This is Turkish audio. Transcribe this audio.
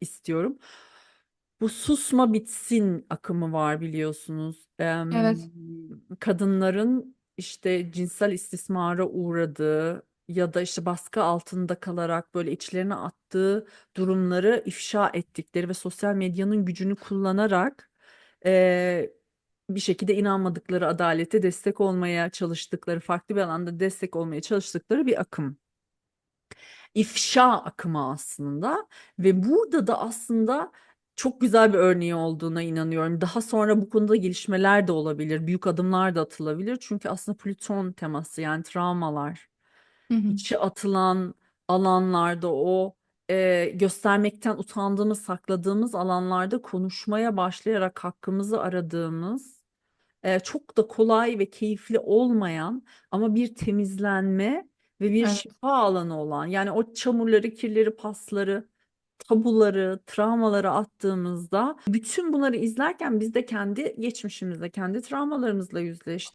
istiyorum. Bu susma bitsin akımı var biliyorsunuz. Em, Evet. kadınların işte cinsel istismara uğradığı ya da işte baskı altında kalarak böyle içlerine attığı durumları ifşa ettikleri ve sosyal medyanın gücünü kullanarak e, bir şekilde inanmadıkları adalete destek olmaya çalıştıkları, farklı bir alanda destek olmaya çalıştıkları bir akım. İfşa akımı aslında ve burada da aslında çok güzel bir örneği olduğuna inanıyorum. Daha sonra bu konuda gelişmeler de olabilir, büyük adımlar da atılabilir. Çünkü aslında Plüton teması yani travmalar, Hı hı. içe atılan alanlarda o e, göstermekten utandığımız, sakladığımız alanlarda konuşmaya başlayarak hakkımızı aradığımız e, çok da kolay ve keyifli olmayan ama bir temizlenme ve bir Evet. şifa alanı olan yani o çamurları, kirleri, pasları, tabuları, travmaları attığımızda bütün bunları izlerken biz de kendi geçmişimizle, kendi travmalarımızla yüzleştik.